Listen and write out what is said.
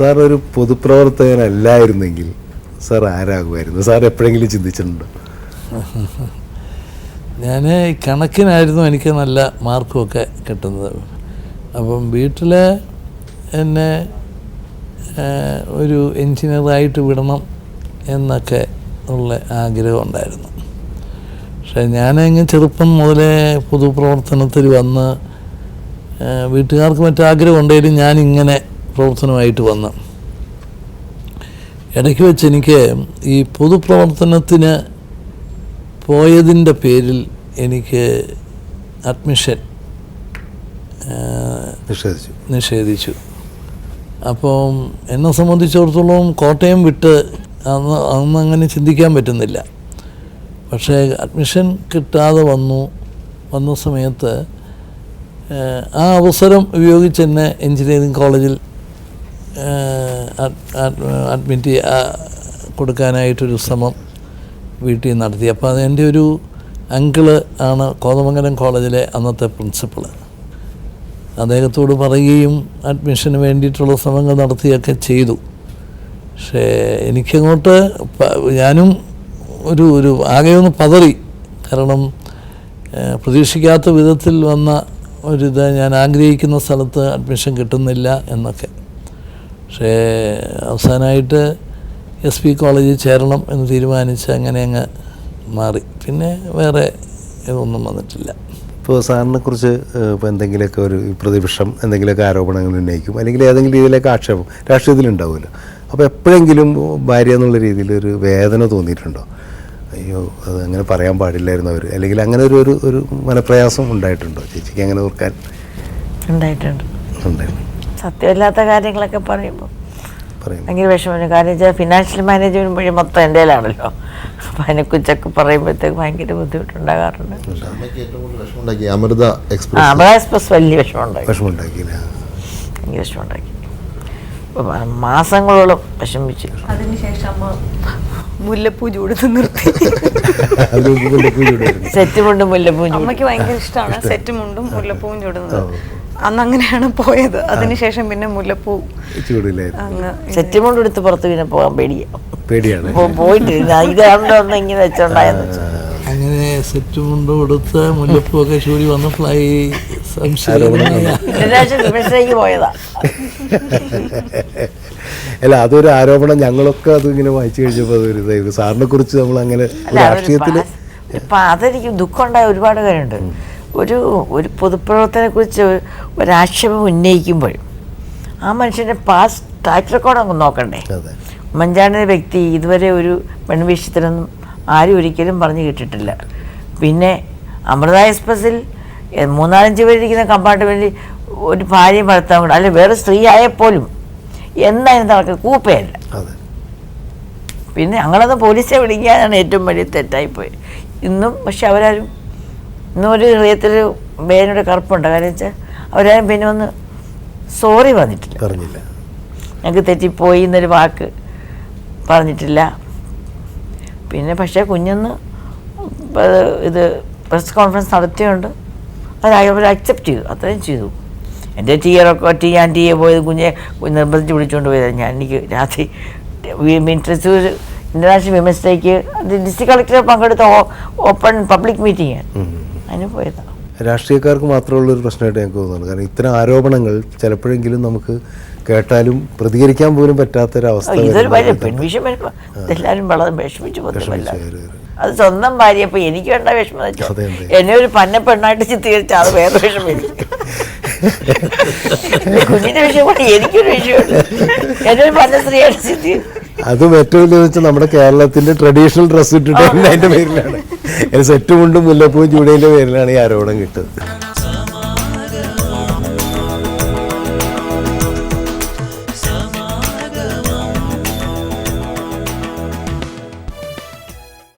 Sir ഒരു പൊതുപ്രവർത്തകനല്ലായിരുന്നെങ്കിൽ sir ആരാകുമായിരുന്നു? Sir എപ്പോഴെങ്കിലും ചിന്തിച്ചിട്ടുണ്ടോ? ഞാൻ കണക്കിനായിരുന്നു എനിക്ക് നല്ല മാർക്കുമൊക്കെ കിട്ടുന്നത്. അപ്പം വീട്ടിൽ എന്നെ ഒരു എൻജിനീയറായിട്ട് വിടണം എന്നൊക്കെ ഉള്ള ആഗ്രഹം ഉണ്ടായിരുന്നു. പക്ഷേ ഞാനങ്ങ് ചെറുപ്പം മുതലേ പൊതുപ്രവർത്തനത്തിൽ വന്ന് വീട്ടുകാർക്ക് മറ്റാഗ്രഹം ഉണ്ടെങ്കിലും ഞാനിങ്ങനെ പ്രവർത്തനമായിട്ട് വന്ന്. ഇടയ്ക്ക് വെച്ച് എനിക്ക് ഈ പൊതുപ്രവർത്തനത്തിന് പോയതിന്റെ പേരിൽ എനിക്ക് അഡ്മിഷൻ നിഷേധിച്ചു. നിഷേധിച്ചു. അപ്പം എന്നെ സംബന്ധിച്ചിടത്തോളം കോട്ടയം വിട്ട് അന്ന് അന്ന് അങ്ങനെ ചിന്തിക്കാൻ പറ്റുന്നില്ല. പക്ഷേ അഡ്മിഷൻ കിട്ടാതെ വന്നു. വന്ന സമയത്ത് ആ അവസരം ഉപയോഗിച്ച് എന്നെ എഞ്ചിനീയറിംഗ് കോളേജിൽ അഡ്മിറ്റ് കൊടുക്കാനായിട്ടൊരു ശ്രമം വീട്ടിൽ നടത്തി. അപ്പോൾ അതെന്റെ ഒരു അങ്കിൾ ആണ് കോതമംഗലം കോളേജിലെ അന്നത്തെ പ്രിൻസിപ്പൾ അദ്ദേഹത്തോട് പറയുകയും അഡ്മിഷന് വേണ്ടിയിട്ടുള്ള ശ്രമങ്ങൾ നടത്തുകയൊക്കെ ചെയ്തു. പക്ഷേ എനിക്കങ്ങോട്ട് ഞാനും ഒരു ഒരു ആകെ ഒന്ന് പതറി. കാരണം പ്രതീക്ഷിക്കാത്ത വിധത്തിൽ വന്ന ഒരിത് ഞാൻ ആഗ്രഹിക്കുന്ന സ്ഥലത്ത് അഡ്മിഷൻ കിട്ടുന്നില്ല എന്നൊക്കെ. പക്ഷേ അവസാനമായിട്ട് എസ് പി കോളേജിൽ ചേരണം എന്ന് തീരുമാനിച്ച് അങ്ങനെ അങ്ങ് മാറി. പിന്നെ വേറെ ഇതൊന്നും വന്നിട്ടില്ല. ഇപ്പോൾ സാറിനെ കുറിച്ച് ഇപ്പോൾ എന്തെങ്കിലുമൊക്കെ ഒരു പ്രതിപക്ഷം എന്തെങ്കിലുമൊക്കെ ആരോപണങ്ങൾ ഉന്നയിക്കും അല്ലെങ്കിൽ ഏതെങ്കിലും രീതിയിലൊക്കെ ആക്ഷേപം ഉണ്ടാവില്ല. അപ്പോൾ എപ്പോഴെങ്കിലും ഭാര്യ എന്നുള്ള രീതിയിൽ ഒരു വേദന തോന്നിയിട്ടുണ്ടോ? അയ്യോ അത് അങ്ങനെ പറയാൻ പാടില്ലായിരുന്നു അവർ. അല്ലെങ്കിൽ അങ്ങനെ ഒരു ഒരു ഒരു മനപ്രയാസം ഉണ്ടായിട്ടുണ്ടോ? ചേച്ചിക്ക് അങ്ങനെ ഓർക്കാൻ? ഉണ്ടായിട്ടുണ്ട്. ഉണ്ടായിരുന്നു സത്യമല്ലാത്ത കാര്യങ്ങളൊക്കെ പറയുമ്പോൾ പറയും ഭയങ്കര വിഷമം കാരണം വെച്ചാൽ ഫിനാൻഷ്യൽ മാനേജ്മെന്റ് വഴി മൊത്തം എന്റെ ആണല്ലോ അപ്പം അതിനെ കുറിച്ചൊക്കെ പറയുമ്പോഴത്തേക്ക് ഭയങ്കര ബുദ്ധിമുട്ടുണ്ടാകാറുണ്ട്. വിഷമമുണ്ടാക്കി അമൃത എക്സ്പ്രസ്. വലിയ വിഷമമുണ്ടാക്കിയില്ല ഭയങ്കര വിഷമമുണ്ടാക്കി. മാസങ്ങളോളം വിഷമിച്ചു. അതിനുശേഷം മുല്ലപ്പൂ ചൂടുന്ന് നിർത്തി. സെറ്റ് മുല്ലപ്പൂ ചൂടി. അമ്മയ്ക്ക് ഭയങ്കര ഇഷ്ടമാണ് സെറ്റുമുണ്ടും മുല്ലപ്പൂവും ചൂടുന്നത് അന്ന് അങ്ങനെയാണ് പോയത് അതിനുശേഷം പിന്നെ മുല്ലപ്പൂ സെറ്റ് കൊണ്ട് എടുത്ത് പുറത്ത് പിന്നെ പോകാൻ പേടിയാ. പേടിയാണ്. പോ- പോയിട്ടില്ല ഇതാണല്ലോ ഒന്ന് ഇങ്ങനെ വെച്ചോണ്ടായെന്ന് അങ്ങനെ സെറ്റ് മുണ്ട് കൊടുത്ത് മുല്ലപ്പൂവൊക്കെ ചൂടി വന്നപ്പോഴായി വിമൻസിലേക്ക് പോയതാ. അല്ല അതൊരു ആരോപണം. ഞങ്ങളൊക്കെ അത് ഇങ്ങനെ വായിച്ചു കഴിഞ്ഞപ്പോൾ അതൊരു ഇതായിരുന്നു സാറിനെ കുറിച്ച് നമ്മൾ അങ്ങനെ രാഷ്ട്രീയത്തിൽ ഇപ്പം അതെനിക്ക് ദുഃഖമുണ്ടായ ഒരുപാട് കാര്യമുണ്ട് ഒരു ഒരു പൊതുപ്രവർത്തനെക്കുറിച്ച് ഒരാക്ഷേപം ഉന്നയിക്കുമ്പോൾ ആ മനുഷ്യന്റെ പാസ്റ്റ് ട്രാക്ക് റെക്കോർഡ് അങ്ങ് നോക്കണ്ടേ? ഉമ്മൻചാണ്ടിന്റെ ഉമ്മൻചാണ്ടി വ്യക്തി ഇതുവരെ ഒരു പെൺവീക്ഷത്തിനൊന്നും ആരും ഒരിക്കലും പറഞ്ഞു കേട്ടിട്ടില്ല. പിന്നെ അമൃത എക്സ്പ്രസ്സിൽ എ, മൂന്നാലഞ്ച് പേരിരിക്കുന്ന കമ്പാർട്ട്മെന്റിൽ ഒരു ഭാര്യയും ഭർത്താവും കൂടെ അല്ലെങ്കിൽ വേറെ സ്ത്രീ ആയപ്പോലും എന്തായാലും നടക്കുക കൂപ്പയല്ല. പിന്നെ ഞങ്ങളത് പോലീസെ വിളിക്കാനാണ് ഏറ്റവും വലിയ തെറ്റായിപ്പോയി ഇന്നും പക്ഷെ അവരാരും ഇന്നും ഒരു ഹൃദയത്തിൽ വേനയുടെ കറുപ്പുണ്ട്. കാരണം വെച്ചാൽ അവരാരും പിന്നെ ഒന്ന് സോറി പറഞ്ഞിട്ടില്ല. പറഞ്ഞില്ല. ഞങ്ങൾക്ക് തെറ്റിപ്പോയി എന്നൊരു വാക്ക് പറഞ്ഞിട്ടില്ല. പിന്നെ പക്ഷേ കുഞ്ഞൊന്ന് ഇത് പ്രസ് കോൺഫറൻസ് നടത്തിയുണ്ട് അത് അവർ അക്സെപ്റ്റ് ചെയ്തു. അത്രയും ചെയ്തു. എന്റെ ടീയറൊക്കെ ടീ ഞാൻ ടീയെ പോയത് കുഞ്ഞെ നിർബന്ധിച്ച് വിളിച്ചുകൊണ്ട് പോയത്. ഞാൻ എനിക്ക് രാത്രി തൃശ്ശൂർ ഇന്റർനാഷണൽ വിമൻസ് ഡേക്ക് ഡിസ്ട്രിക്ട് കളക്ടർ പങ്കെടുത്ത ഓപ്പൺ പബ്ലിക് മീറ്റിംഗ് അതിന് പോയതാണ് രാഷ്ട്രീയക്കാർക്ക് മാത്രമുള്ള ഒരു പ്രശ്നമായിട്ട് ഞങ്ങൾക്ക് തോന്നുന്നു കാരണം ഇത്തരം ആരോപണങ്ങൾ ചിലപ്പോഴെങ്കിലും നമുക്ക് കേട്ടാലും പ്രതികരിക്കാൻ പോലും പറ്റാത്ത ഇതൊരു അവസ്ഥ വലിയ പെൺവിഷം വരുമ്പോൾ എല്ലാവരും വളരെ വിഷമിച്ചു പോകുന്നില്ല അത് സ്വന്തം ഭാര്യ അപ്പൊ എനിക്ക് വേണ്ട വിഷമം എന്ന് ഒരു പന്ന പെണ്ണായിട്ട് ചിത്രീകരിച്ച അത് വേറെ വിഷമം എനിക്ക്. കുഞ്ഞിന്റെ വിഷയം എനിക്കൊരു വിഷയമുണ്ട്. എന്നെ ഒരു പന്ന സ്ത്രീയായിട്ട് ചിത്രീകരിച്ചു അതും ഏറ്റവും വലിയ വെച്ചാൽ നമ്മുടെ കേരളത്തിന്റെ ട്രഡീഷണൽ ഡ്രസ്സ് ഇട്ടിട്ട് അതിന്റെ പേരിലാണ്. സെറ്റ് മുണ്ടും മുല്ലപ്പൂവും ചൂടേന്റെ പേരിലാണ് ഈ ആരോപണം കിട്ടുന്നത്.